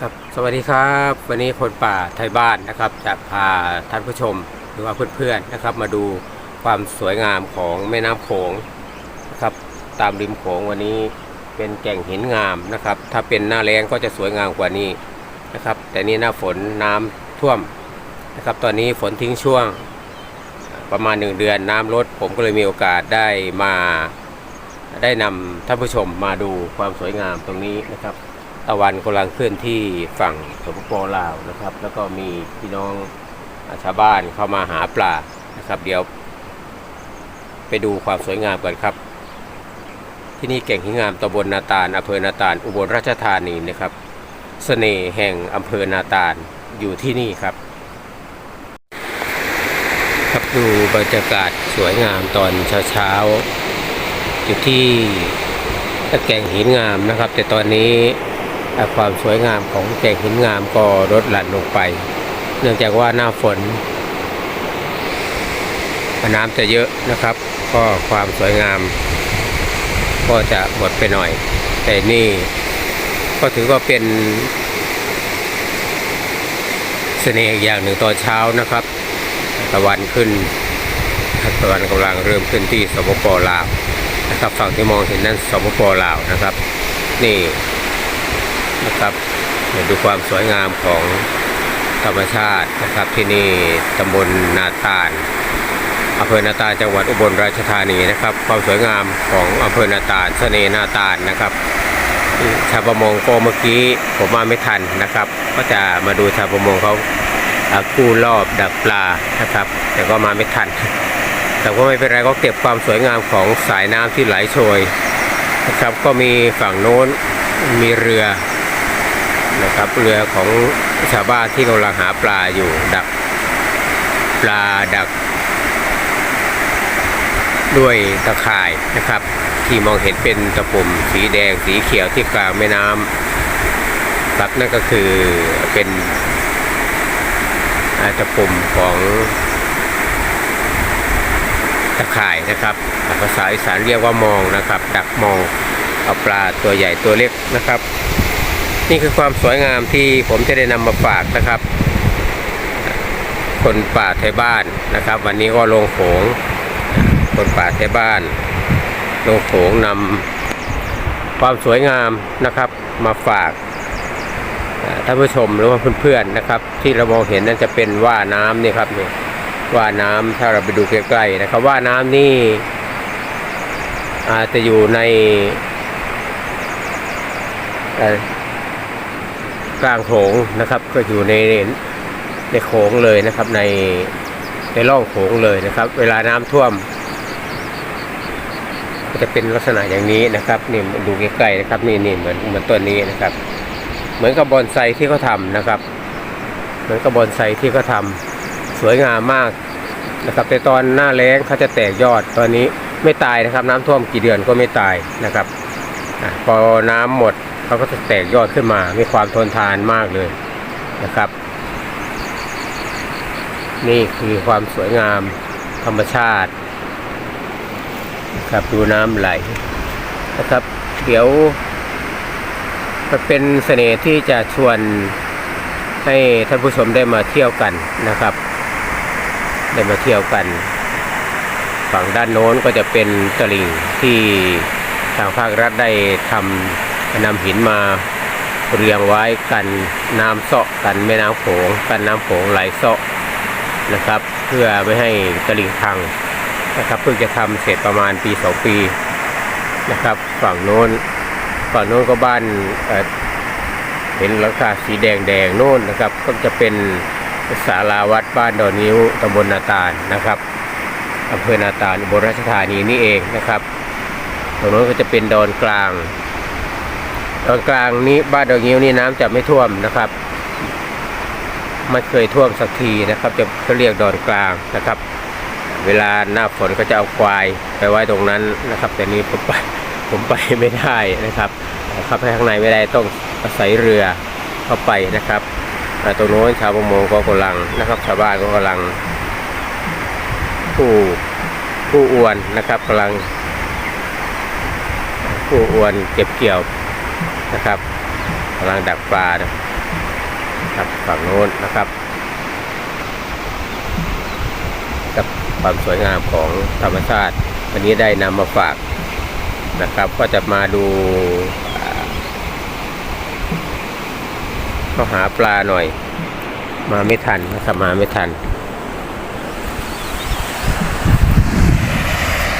ครับสวัสดีครับ วันนี้คนป่าไทยบ้านนะครับ จะพาท่านผู้ชมหรือว่าเพื่อนๆนะครับ มาดูความสวยงามของแม่น้ำโขงนะครับ ตามริมโขงวันนี้เป็นแก่งหินงามนะครับ ถ้าเป็นหน้าแล้งก็จะสวยงามกว่านี้นะครับ แต่นี่หน้าฝนน้ำท่วมนะครับ ตอนนี้ฝนทิ้งช่วงประมาณหนึ่งเดือนน้ำลดผมก็เลยมีโอกาสได้มาได้นำท่านผู้ชมมาดูความสวยงามตรงนี้นะครับ ตะวันกำลังเคลื่อนที่ฝั่งสปปลาวนะครับ แล้วก็มีพี่น้องอาชาวบ้านเข้ามาหาปลานะครับ เดี๋ยว ไปดูความสวยงามกันครับ ที่นี่แก่งหินงามตำบลนาตาลอำเภอนาตาลอุบลราชธานีนะครับสเสน่ห์แห่งอำเภอนาตาลอยู่ที่นี่ครับ ครับดูบรรยากาศสวยงามตอนเช้าๆอยู่ที่ตะแกรงหินงามนะครับ แต่ตอนนี้ ความสวยงามของแกงหินงามก็ลดหลั่นลงไป เนื่องจากว่าหน้าฝน น้ำจะเยอะนะครับ ก็ความสวยงาม ก็จะหมดไปหน่อย แต่นี่ก็ถือว่าเป็นเสน่ห์อีกอย่างหนึ่งตอนเช้านะครับตะวันขึ้นตะวันกำลังเริ่มขึ้นที่สปปลาวนะครับ ฝั่งที่มองเห็นนั้นสปปลาวนะครับ นี่ นะครับเดี๋ยวดูความสวยงามของธรรมชาตินะครับที่นี่ตำบลนาตาลอำเภอนาตาลจังหวัดอุบลราชธานีนะครับ ความสวยงามของอำเภอนาตาลเสน่ห์นาตาลนะครับชาวประมงก็เมื่อกี้ผมมาไม่ทันนะครับ ก็จะมาดูชาวประมงเขาอ่ากู้รอบดักปลานะครับ แต่ก็มาไม่ทัน แต่ก็ไม่เป็นไรก็เก็บความสวยงามของสายน้ำที่ไหลโชยนะครับ ก็มีฝั่งโน้นมีเรือ นะครับเรือของชาวบ้านที่กำลังหาปลาอยู่ดักปลาดัก ด้วยตะข่ายนะครับ ที่มองเห็นเป็นตะปุ่มสีแดงสีเขียวที่กลางแม่น้ำครับนั่นก็คือเป็นตะปุ่มของตะข่ายนะครับภาษาอีสานเรียกว่ามองนะครับ ดักมองเอาปลาตัวใหญ่ตัวเล็กนะครับ นี่คือความสวยงามที่ผมจะได้นำมาฝากนะครับ คนป่าไทยบ้านนะครับ วันนี้ก็ลงโขงคนป่าไทยบ้านลงโขงนำความสวยงามนะครับมาฝากท่านผู้ชมหรือว่าเพื่อนๆนะครับ ที่เรามองเห็นนั่นจะเป็นว่าน้ำนี่ครับนี่ว่าน้ำถ้าเราไปดูใกล้ๆนะครับ ว่าน้ำนี่อาจจะอยู่ใน กลางโขงนะครับ ก็อยู่ในในโขงเลยนะครับ ในในร่องโขงเลยนะครับ เวลาน้ำท่วม ก็จะเป็นลักษณะอย่างนี้นะครับนี่ดูใกล้ๆนะครับ นี่นี่เหมือนเหมือนต้นนี้นะครับ เหมือนกับบอนไซที่เขาทำนะครับ เหมือนกับบอนไซที่เขาทำสวยงามมากนะครับแต่ตอนหน้าแล้งเขาจะแตกยอดตอนนี้ไม่ตายนะครับ น้ำท่วมกี่เดือนก็ไม่ตายนะครับอพอน้ำหมด เขาก็จะแตกยอดขึ้นมา มีความทนทานมากเลยนะครับ นี่คือความสวยงามธรรมชาติครับดูน้ำไหลนะครับ เดี๋ยวมันเป็นเสน่ห์ที่จะชวนให้ท่านผู้ชมได้มาเที่ยวกันนะครับ ได้มาเที่ยวกัน ฝั่งด้านโน้นก็จะเป็นตลิ่งที่ทางภาครัฐได้ทำ นำหินมาเรียงไว้กันน้ำเซาะกันแม่น้ำโขงกันน้ำโขงไหลเซาะนะครับ เพื่อไม่ให้ตลิ่งพังนะครับเพิ่งจะทำเสร็จประมาณปีสองปีนะครับ ฝั่งโน้นฝั่งโน้นก็บ้านเเห็นหลังคาสีแดงแดงโน่นนะครับ ก็จะเป็นศาลาวัดบ้านดอนนิ้วตำบลนาตาลนะครับอำเภอนาตาลอุบลราชธานีนี่เองนะครับตรงโน้นก็จะเป็นดอนกลาง ดอนกลางนี้บ้านดอนนิ้วนี่น้ำจะไม่ท่วมนะครับไม่เคยท่วมสักทีนะครับ จะเขาเรียกดอนกลางนะครับ เวลาหน้าฝนก็จะเอาควายไปไว้ตรงนั้นนะครับ แต่นี้ผมไปผมไปไม่ได้นะครับเข้าไปข้างในไม่ได้ต้องอาศัยเรือเข้าไปนะครับอ่ตรงโน้นชาวประมงก็กำลังนะครับ ชาวบ้านก็กำลังผู้ผู้อวนนะครับกำลังผู้อวนเก็บเกี่ยว นะครับกำลังดักปลานะครับฝั่งโน้นนะครับกับความสวยงามของธรรมชาติ วันนี้ได้นำมาฝากนะครับ ก็จะมาดูเข้าหาปลาหน่อย มาไม่ทันนะครับมาไม่ทัน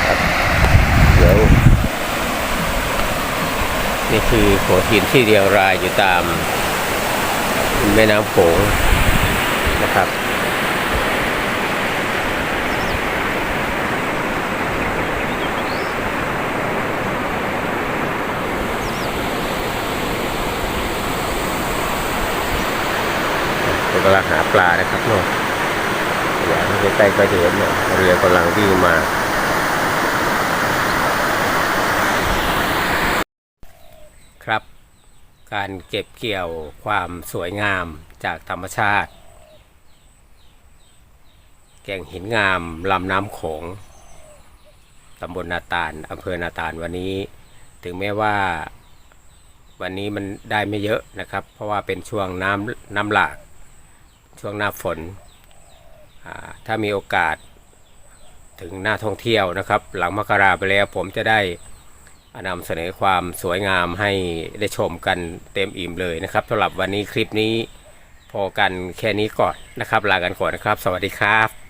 ครับเดี๋ยว นี่คือโขดหินที่เรียงรายอยู่ตามแม่น้ำโขงนะครับกำลังหาปลานะครับโน่นเดี๋ยวใกล้ๆก็จะเห็นเนี่ยเรือกำลังวิ่งมา ครับ การเก็บเกี่ยวความสวยงามจากธรรมชาติ แก่งหินงามลำน้ำโขงตำบลนาตาลอำเภอนาตาลวันนี้ ถึงแม้ว่าวันนี้มันได้ไม่เยอะนะครับ เพราะว่าเป็นช่วงน้ำน้ำหลาก ช่วงหน้าฝน ถ้ามีโอกาสถึงหน้าท่องเที่ยวนะครับ หลังมกราไปแล้วผมจะได้ นำเสนอความสวยงามให้ได้ชมกันเต็มอิ่มเลยนะครับสำหรับวันนี้คลิปนี้พอกันแค่นี้ก่อนนะครับ ลากันก่อนนะครับ สวัสดีครับ